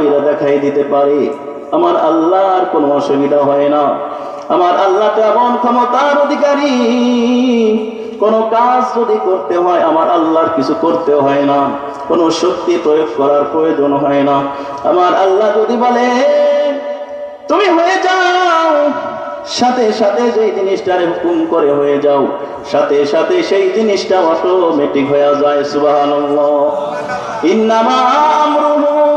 কইরা দেখাই দিতে পারে। আমার আল্লাহর কোনো অসুবিধা হয় না। আমার আল্লাহ তো এমন ক্ষমতার অধিকারী। কোন কাজ যদি করতে হয়, আমার আল্লাহর কিছু করতে হয় না। কোনো শক্তি প্রয়োগ করার প্রয়োজন হয় না। আমার আল্লাহ যদি বলে, তুমি হয়ে যাও, সাথে সাথে যেই জিনিসটারে হুকুম করে হয়ে যাও, সাথে সাথে সেই জিনিসটা অটোমেটিক হয়ে যায়, সুবহানাল্লাহ। ইন্নামা আমরুহু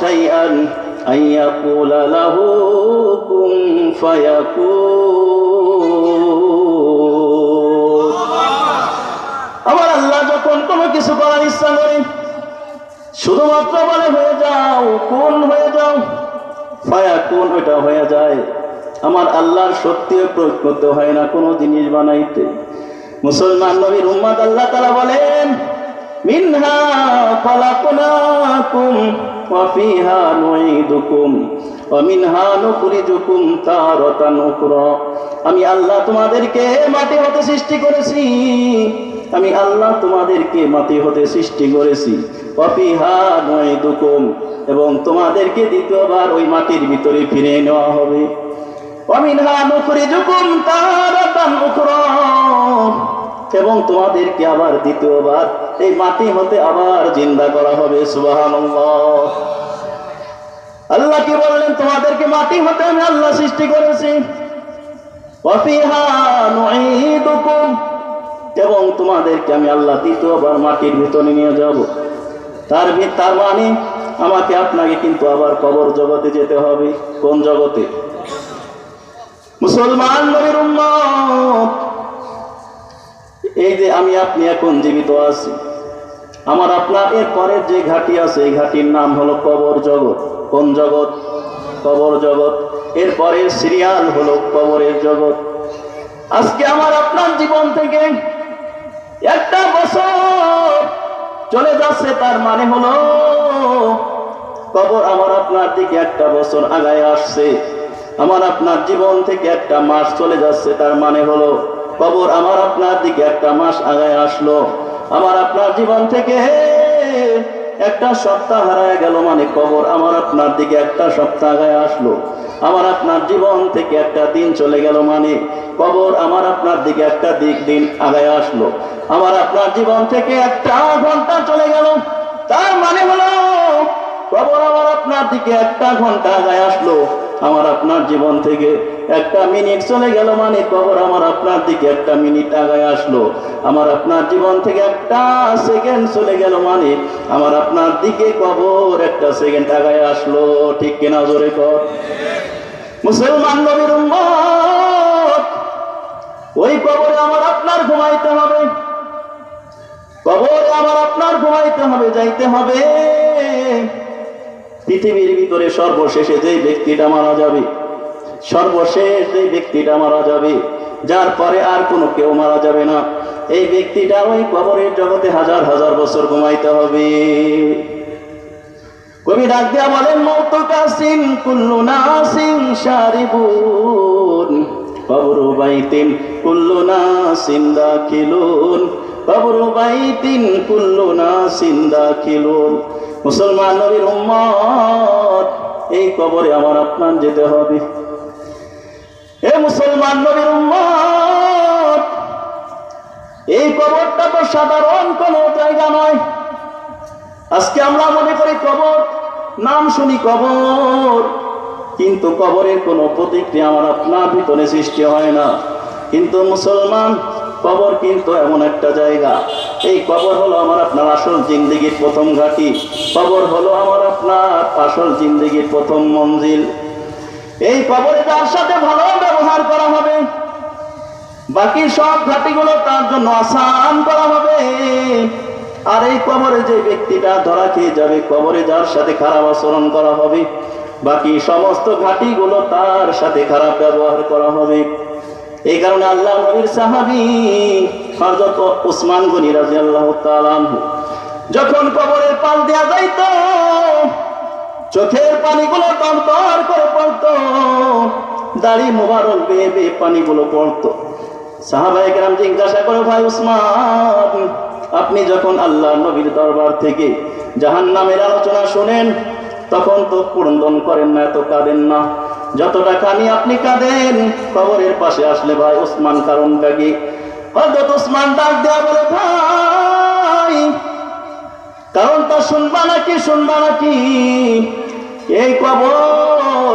শাইআন আন ইয়াকুলা লাহু কুন ফায়াকুন আমার আল্লাহ যখন কোনো কিছু করার ইচ্ছা করে, শুধুমাত্র বলে হয়ে যাও, কোন হয়ে যাও ফায়া কোন ওইটা হয়ে যায়। আমার আল্লাহর শক্তিও প্রয়োগ করতে হয় না কোনো জিনিস বানাইতে। মুসলমান নবীর উম্মাদ আল্লাহ তারা বলেন ওয়া ফিহা নুঈদুকুম ওয়া মিনহা নুখরিজুকুম তারাতান উখরা। আমি আল্লাহ তোমাদেরকে মাটি হতে সৃষ্টি করেছি। আমি আল্লাহ তোমাদেরকে মাটি হতে সৃষ্টি করেছি। অফিহা নয় দুকুম এবং তোমাদেরকে দ্বিতীয়বার ওই মাটির ভিতরে ফিরে নেওয়া হবে। অমিনহা নুখরি জুকুম উখরা। এবং তোমাদেরকে আবার দ্বিতীয়বার এই মাটি হতে আবার জিন্দা করা হবে, সুবহানাল্লাহ। আল্লাহ কি বললেন, তোমাদেরকে মাটি হতে আমি আল্লাহ সৃষ্টি করেছি। এবং তোমাদেরকে আমি আল্লাহ দ্বিতীয়বার মাটির ভিতরে নিয়ে যাব। তার তার মানে আমাকে আপনাকে কিন্তু আবার কবর জগতে যেতে হবে। কোন জগতে? মুসলমান নবীর উম্মত, এই যে আমি আপনি এখন জীবিত আছি। আমার আপনার এর পরের যে ঘাটি আছে, এই ঘাটির নাম হলো কবর জগৎ। কোন জগৎ? কবর জগৎ। এর পরের সিরিয়াল হলো কবরের জগৎ। আজকে আমার আপনার জীবন থেকে একটা বছর চলে যাচ্ছে, তার মানে হলো কবর আমার আপনার দিকে একটা বছর আগায় আসছে। আমার আপনার জীবন থেকে একটা মাস চলে যাচ্ছে, তার মানে হলো কবর আমার আপনার দিকে একটা মাস আগায় আসলো। আমার আপনার জীবন থেকে একটা সপ্তাহ হারায় গেল মানে কবর। আমার আপনার দিকে একটা সপ্তাহ আসলো। আমার আপনার জীবন থেকে একটা দিন চলে গেল মানে কবর। আমার আপনার দিকে একটা দিক দিন আগায় আসলো। আমার আপনার জীবন থেকে একটা ঘণ্টা চলে গেল। তার মানে হলো, কবর আমার আপনার দিকে একটা ঘণ্টা আগায় আসলো। আমার আপনার জীবন থেকে একটা মিনিট চলে গেল মানে কবর আমার আপনার দিকে একটা মিনিট আগায় আসলো। আমার আপনার জীবন থেকে একটা সেকেন্ড চলে গেল মানে আমার আপনার দিকে কবর একটা সেকেন্ড আগায় আসলো। ঠিক কিনা জোরে কর? মুসলমান নবীর ওই কবরে আমার আপনার ঘুমাইতে হবে। কবরে আমার আপনার ঘুমাইতে হবে, যাইতে হবে। পৃথিবীর ভিতরে সর্বশেষে যেই ব্যক্তিটা মারা যাবে সর্বশেষ যেই ব্যক্তিটা মারা যাবে, যার পরে আর কোনো কেউ মারা যাবে না। এই ব্যক্তিটা ওই কবরের জগতে হাজার হাজার বছর ঘুমাইতে হবে। কবি ডাক দিয়া বলেন মৌত কাসিন কুল্লু নাসিন শারিবুন, কবর বাইতিন কুল্লু নাসিন দাখিলুন, কবর বাইতিন কুল্লু নাসিন দাখিলুন। মুসলমান নবীর উম্মত, এই কবরে আমার আপনার যেতে হবে। এ মুসলমান নবীর উম্মত, এই কবরটা তো সাধারণ কোনো জায়গা নয়। আজকে আমরা মনে করি কবর, নাম শুনি কবর, কিন্তু কবরের কোনো প্রতিক্রিয়া আমার আপনার ভিতরে সৃষ্টি হয় না। কিন্তু মুসলমান, কবর কিন্তু এমন একটা জায়গা। এই কবর হলো আমার আপনার আসল জিন্দিগির প্রথম ঘাটি। কবর হলো আমার আপনার আসল জিন্দিগির প্রথম মঞ্জিল। এই কবরে তার সাথে ভালো ব্যবহার করা হবে। বাকি সব ঘাটিগুলো তার জন্য আসান করা হবে। আর এই কবরে যে ব্যক্তিটা ধরা খেয়ে যাবে, কবরে যার সাথে খারাপ আচরণ করা হবে, বাকি সমস্ত ঘাটিগুলো তার সাথে খারাপ ব্যবহার করা হবে। এই কারণে আল্লাহ নবীর সাহাবি হযরত উসমান গনি রাদিয়াল্লাহু আল্লাহ যখন কবরের পাল দেয়া যাইত চোখের পানিগুলো টনটন করে পড়তো। দাড়ি মোবারক বেয়ে বেয়ে পানিগুলো পড়তো। সাহাবায়ে কেরাম জিজ্ঞাসা করে, ভাই উসমান, আপনি যখন আল্লাহ নবীর দরবার থেকে জাহান নামের আলোচনা শোনেন, তখন তো ক্রন্দন করেন না, এত কাঁদেন না। যতটা কানি আপনি কাঁদেন, কবরের পাশে আসলে ভাই ওসমান কারণটা কি? হজরত ওসমান ডাক দেওয়া বলে, ভাই কারণটা শুনবা নাকি শুনবা নাকি? এই কবর,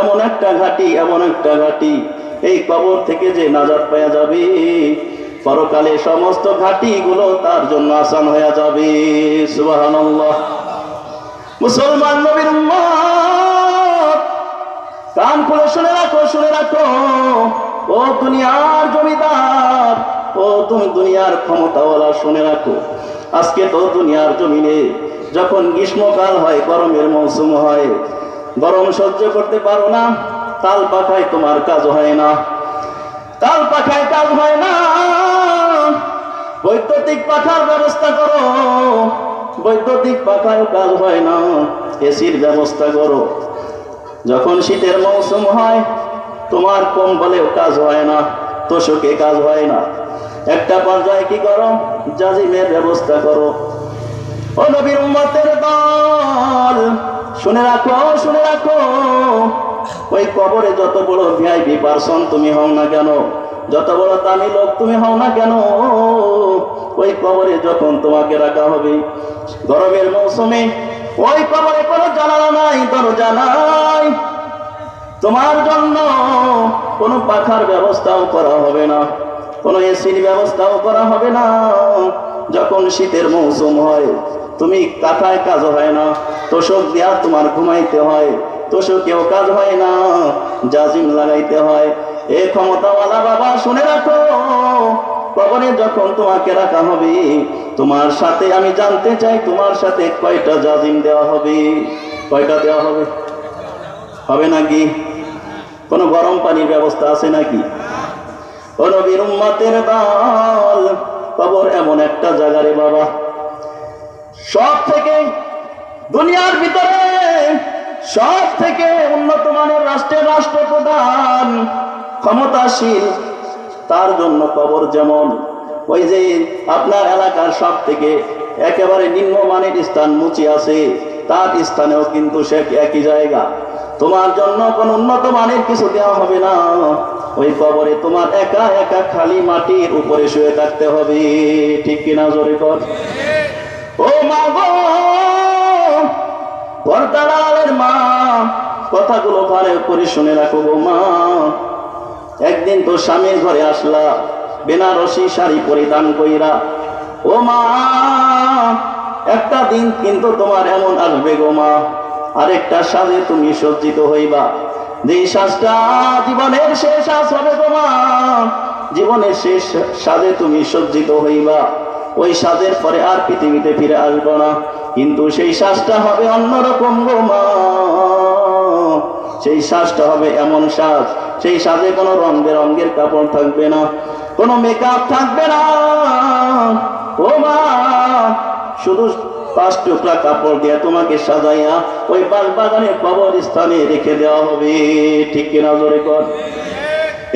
এমন একটা ঘাটি, এমন একটা ঘাটি। এই কবর থেকে যে নাজাত পাওয়া যাবে, পরকালে সমস্ত ঘাটিগুলো তার জন্য আসান হয়ে যাবে। মুসলমান নবীর কান খুলে শুনে রাখো শুনে রাখো। ও দুনিয়ার জমিদার, ও তুমি দুনিয়ার ক্ষমতাওয়ালা, শুনে রাখো। আজকে তো দুনিয়ার জমিনে যখন গ্রীষ্মকাল হয়, গরমের মৌসুম হয়, গরম সহ্য করতে পারো না, তাল পাখায় তোমার কাজ হয় না। তাল পাখায় কাজ হয় না। বৈদ্যুতিক পাখার ব্যবস্থা করো। বৈদ্যুতিক পাখায় কাজ হয় না। এসির ব্যবস্থা করো। যখন শীতের মৌসুম হয়, তোমার কম কম্বলেও কাজ হয় না, তোষকে কাজ হয় না। একটা পর্যায়ে কি করো? জাজিমের ব্যবস্থা করো। ও নবীর উম্মতের দল, শুনে রাখো শুনে রাখো। ওই কবরে যত বড় ভিআইপি পার্সন তুমি হও না কেন? যত বড় দামি লোক তুমি হও না কেন? ওই কবরে যখন তোমাকে রাখা হবে, গরমের মৌসুমে, ওই কবরে কোনো জানালা নাই, দরজা নাই। তোমার জন্য কোনো পাখার ব্যবস্থাও করা হবে না। কোনো এসির ব্যবস্থাও করা হবে না। যখন শীতের মৌসুম হয়, তুমি কাঁথায় কাজ হয় না, তোষক দেওয়া তোমার ঘুমাইতে হয়, তোষকেও কাজ হয় না জাজিম লাগাইতে হয়। এ ক্ষমতাওয়ালা বাবা, শুনে রাখো, কবরে যখন তোমাকে রাখা হবে, তোমার সাথে আমি জানতে চাই, তোমার সাথে কয়টা জাজিম দেওয়া হবে। কয়টা দেওয়া হবে? হবে নাকি? কোনো গরম পানির ব্যবস্থা আছে নাকি? নবীর উম্মতের কবর এমন একটা বাবা। সব থেকে দুনিয়ার ভিতরে সব থেকে উন্নত মানের রাষ্ট্রের রাষ্ট্রপ্রধান, ক্ষমতাশীল, তার জন্য কবর যেমন, ওই যে আপনার এলাকার সব থেকে একেবারে নিম্নমানের স্থান মুচি আছে, তার স্থানেও কিন্তু সে একই জায়গা। তোমার জন্য কোন উন্নত মানের কিছু দেওয়া হবে না। ওই কবরে তোমার একা একা খালি মাটির উপরে শুয়ে থাকতে হবে। ঠিক কিনা জোরে কর? ও মা গো! পর্দালালের মা, কথাগুলো ভালো করে শুনে রাখো গো মা। একদিন তো স্বামীর ঘরে আসলা, বেনারসি শাড়ি পরিধান কইরা। ও মা, একটা দিন কিন্তু তোমার এমন আসবে গো মা, আরেকটা সাজে তুমি সজ্জিত হইবা। যে শ্বাসটা জীবনের শেষ শ্বাস হবে মা জীবনের শেষ সাজে তুমি সজ্জিত হইবা। ওই সাজের পরে আর পৃথিবীতে ফিরে আসব না। কিন্তু সেই শ্বাসটা হবে অন্যরকম গোমা সেই শ্বাসটা হবে এমন শ্বাস সেই সাজে কোনো রং বেরঙ্গের কাপড় থাকবে না। কোনো মেকআপ থাকবে না। ও মা শুধু পাঁচ টুকরা কাপড় দিয়ে তোমাকে সাজাইয়া ওই বাল বাগানের কবর স্থানে রেখে দেওয়া হবে। ঠিক কিনা জোরে কর?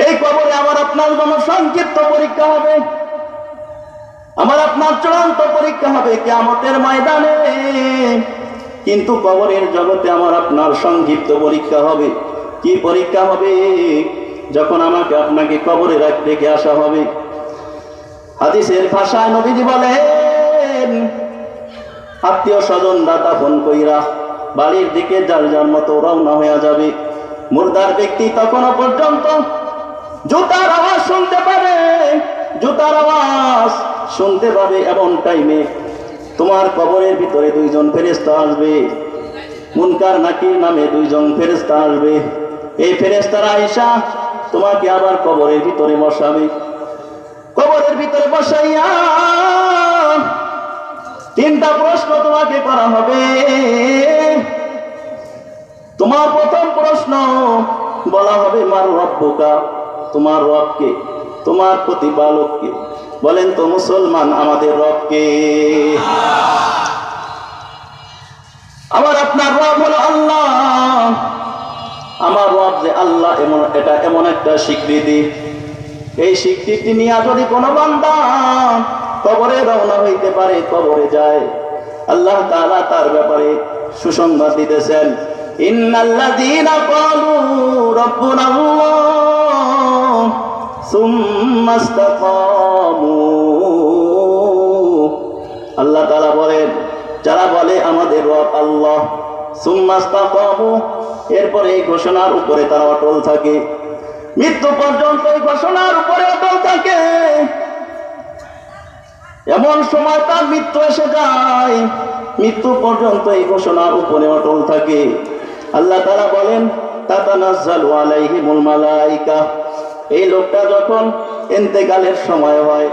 এই কবরে আমার আপনার জন্য সংক্ষিপ্ত পরীক্ষা হবে। আমার আপনার চূড়ান্ত পরীক্ষা হবে কেমতের ময়দানে। কিন্তু কবরের জগতে আমার আপনার সংক্ষিপ্ত পরীক্ষা হবে। কি পরীক্ষা হবে? যখন আমাকে আপনাকে কবরে রাখ- আসা হবে। হাদিসের ভাষায় নবীজি বলেন আত্মীয় স্বজন দাতা ফোন কইরা বাড়ির দিকে যার যার মতো রওনা হয়ে যাবে। মুর্দার ব্যক্তি তখনও পর্যন্ত জুতার আওয়াজ শুনতে পাবে। জুতার আওয়াজ শুনতে পাবে এমন টাইমে তোমার কবরের ভিতরে দুইজন ফেরেস্তা আসবে। মুনকার নাকির নামে দুইজন ফেরেস্তা আসবে। এই ফেরেস্তারা আইসা তোমাকে আবার কবরের ভিতরে বসাবে। কবরের ভিতরে বসাইয়া তিনটা প্রশ্ন তোমাকে করা হবে। তোমার প্রথম প্রশ্ন বলা হবে, মার রব্বকা তোমার রবকে তোমার প্রতিপালককে বলেন তো মুসলমান, আমাদের রবকে আমার আপনার রব হলো আল্লাহ। আমার রব যে আল্লাহ, এমন এটা এমন একটা স্বীকৃতি। এই স্বীকৃতি নিয়ে যদি কোনো বান্দা কবরে রওনা হইতে পারে, কবরে যায়। আল্লাহ তাআলা তার ব্যাপারে সুসংবাদ দিতেছেন। ইন্নাল্লাযীনা ক্বালু রাব্বুনা আল্লাহ সুম্মা ইসতাকামু। আল্লাহ তাআলা বলেন, যারা বলে আমাদের রব আল্লাহ, সুম্মা ইসতাকামু, এরপরে এই ঘোষণার উপরে তারা অটল থাকে। মৃত্যু পর্যন্ত এই ঘোষণার উপরে অটল থাকে। এমন সময় তার মৃত্যু এসে যায়। মৃত্যু পর্যন্ত এই ঘোষণার উপরে অটল থাকে। আল্লাহ তারা বলেন, তাতানাজ্জালু আলাইহিমুল মালাইকা। এই লোকটা যখন ইন্তেকালের সময় হয়,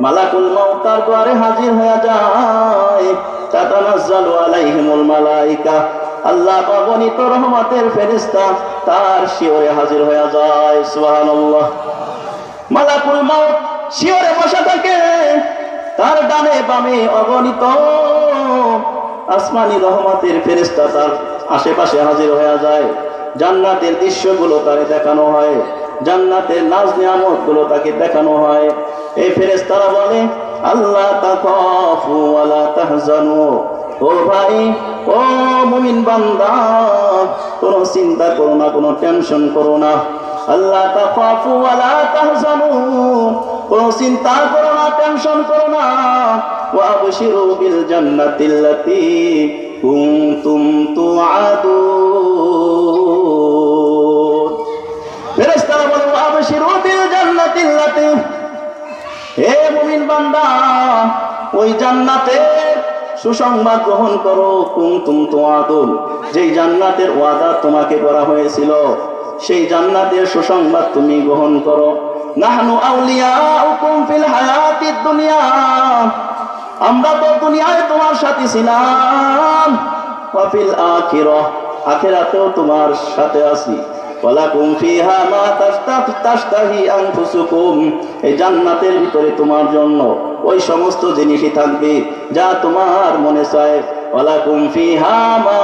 মালাকুল মাউত তার দ্বারে হাজির হয়ে যায়। তাতানাজ্জালু আলাইহিমুল মালাইকা। আল্লাহ অগণিত রহমতের ফেরেশতা তার শিওরে হাজির হয়ে যায়। সুবহানাল্লাহ। মালাকুল মাউত শিওরে বসে থাকে। তার ডানে বামে অগণিত আসমানি রহমতের ফেরেশতা তার আশেপাশে হাজির হয়ে যায়। জান্নাতের দৃশ্যগুলো তারে দেখানো হয়। জান্নাতের নাজ নিয়ামতগুলো তাকে দেখানো হয়। এই ফেরেশতারা বলে, আল্লাহ ওয়ালা তাহজানু। ও ভাই, ও মুমিন বান্দা, কোনো চিন্তা করো না, কোনো টেনশন করো না। আল্লাহ ওয়ালা তাহজানু। কোনো চিন্তা করো না, টেনশন করো না। ওয়াবশিরু বিল জান্নাতিল্লাতী কুনতুম তুআদুন। ফেরেশতারা বলে, ওয়াবশিরু বিল জান্নাতিল্লাতী হে মুমিন বান্দা, ওই জান্নাতের সুসংবাদ গ্রহণ করো, কুনতুম তুআদুন। যেই জান্নাতের ওয়াদা তোমাকে করা হয়েছিল, সেই জান্নাতের সুসংবাদ তুমি গ্রহণ করো। নাহনু আউলিয়াউকুম ফিল হায়াতিদ দুনিয়া। আমরা তো দুনিয়ায় তোমার সাথে ছিলাম। ওয়া ফিল আখিরাহ আখিরাতেও তোমার সাথে আছি। ওয়ালাকুম ফিহা মা তাশতা- তাশতাহি আনফুসুকুম। এই জান্নাতের ভিতরে তোমার জন্য ওই সমস্ত জিনিসই থাকবে যা তোমার মনে চায়। ওয়ালাকুম ফিহা মা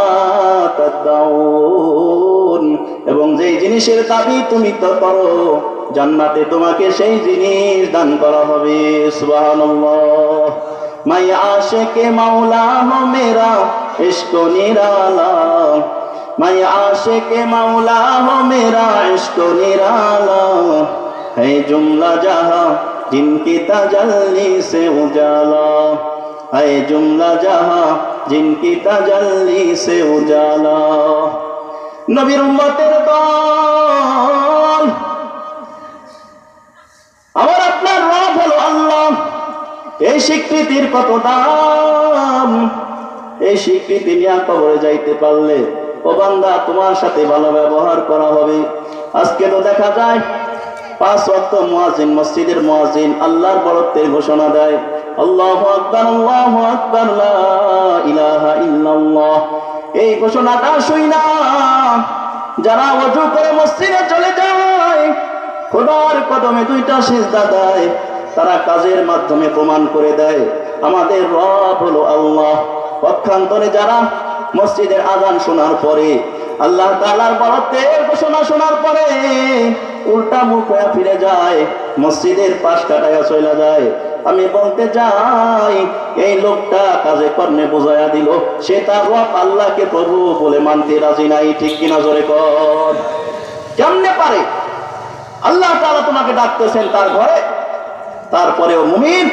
তাদাউন। এবং যেই জিনিসের দাবি তুমি তো করো জান্নাতে তোমাকে সেই জিনিস দান করা হবে সুবহানাল্লাহ মাই আশিকে মাওলা হো মেরা ইশক নিরালা मैं आशिक मौला हो मेरा इश्क निराला है जुमला जहां जिनकी तजल्ली से उजाला है जुमला जहां जिनकी तजल्ली से उजाला নবীর উম্মতের দল। আমার আপনার রব হলো আল্লাহ। এই স্বীকৃতির কত দাম? এই স্বীকৃতি নিয়ে কবরে যাইতে পারলে, ও বান্দা, তোমার সাথে ভালো ব্যবহার করা হবে। আজকে তো দেখা যায়, পাঁচ ওয়াক্ত মুয়াজিন মসজিদের মুয়াজিন আল্লাহর বরত্বের ঘোষণা দেয়, আল্লাহু আকবার আল্লাহু আকবার, লা ইলাহা ইল্লাল্লাহ। এই ঘোষণাটা শুই না যারা ওযু করে মসজিদে চলে যায়, খোদার কদমে দুইটা সিজদা দেয়, তারা কাজের মাধ্যমে প্রমাণ করে দেয়, আমাদের রব হলো আল্লাহ। পক্ষান্তরে যারা মসজিদের আজান শোনার পরে, আল্লাহ তালার বরত্বের ঘোষণা শোনার পরে উল্টা মুখ হয়ে ফিরে যায়, মসজিদের পাশ কাটাইয়া চলে যায়। আমি বলতে যাই এই লোকটা কাজে কর্মে বোঝাইয়া দিল, সে তার রব আল্লাহকে প্রভু বলে মানতে রাজি নাই, ঠিক কিনা জোরে কর। কেমনে পারে? আল্লাহ তাআলা তোমাকে ডাকতেছেন তার ঘরে, তারপরেও মুমিন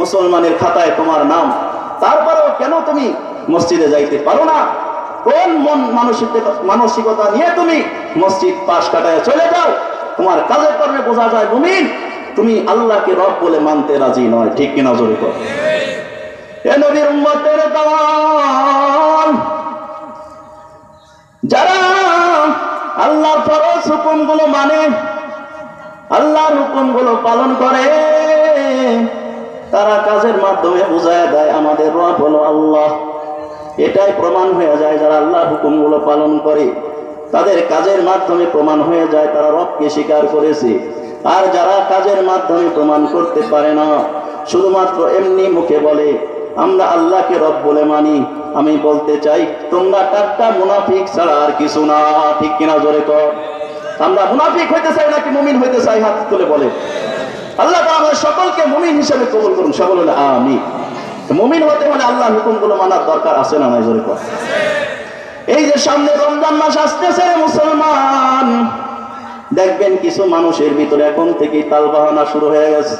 মুসলমানের খাতায় তোমার নাম, তারপরেও কেন তুমি মসজিদে যাইতে পারো না? কোন মন মানসিকতা নিয়ে তুমি মসজিদ পাশ কাটায় চলে যাও? তোমার কাজের কর্মে বোঝা যায় মুমিন, তুমি আল্লাহকে রব বলে মানতে রাজি নয়। ঠিক কিনা জোরে কর। যারা আল্লাহর ফরজ হুকুমগুলো মানে আল্লাহর হুকুমগুলো পালন করে, তারা কাজের মাধ্যমে বুঝায় দেয়, আমাদের রব হলো আল্লাহ। এটাই প্রমাণ হয়ে যায় যারা আল্লাহর হুকুমগুলো পালন করে। তাদের কাজের মাধ্যমে প্রমাণ হয়ে যায়, তারা রবকে স্বীকার করেছে। আর যারা কাজের মাধ্যমে প্রমাণ করতে পারে না, শুধুমাত্র এমনি মুখে বলে, আমরা আল্লাহকে রব বলে মানি। আমি বলতে চাই, তোমরা টাট্টা মুনাফিক ছাড়া আর কিছু না। ঠিক কিনা জোরে কর। আমরা মুনাফিক হইতে চাই নাকি মুমিন হইতে চাই? হাত তুলে বলে। আল্লাহ আমাদের সকলকে মুমিন হিসেবে কবুল করুন। সকল হলে আমি মুমিন হতে হলে আল্লাহর হুকুমগুলো মানার দরকার আছে না নাই জোরে কর। এই যে সামনে রমজান মাস আসতেছে মুসলমান। দেখবেন কিছু মানুষের ভিতরে এখন থেকেই তাল বাহানা শুরু হয়ে গেছে।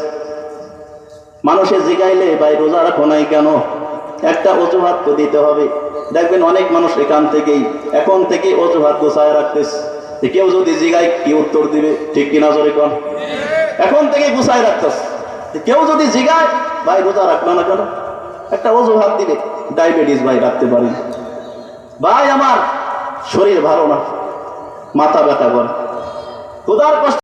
মানুষে জিগাইলে, ভাই, রোজা রাখো নাই কেন? একটা অজুহাত তো দিতে হবে। দেখবেন অনেক মানুষ এখান থেকেই, এখন থেকে অজুহাত গোছায় রাখতেছে। কেউ যদি জিগায়, কি উত্তর দিবে? ঠিক কিনা জোরে কন? এখন থেকে গুছায় রাখতেছে। কেউ যদি জিগায়, ভাই, রোজা রাখল না কেন? একটা অজুহাত দিবে। ডায়াবেটিস ভাই, রাখতে পারি। ভাই আমার শরীর ভালো না। মাথা ব্যথা করে। খুদার কষ্ট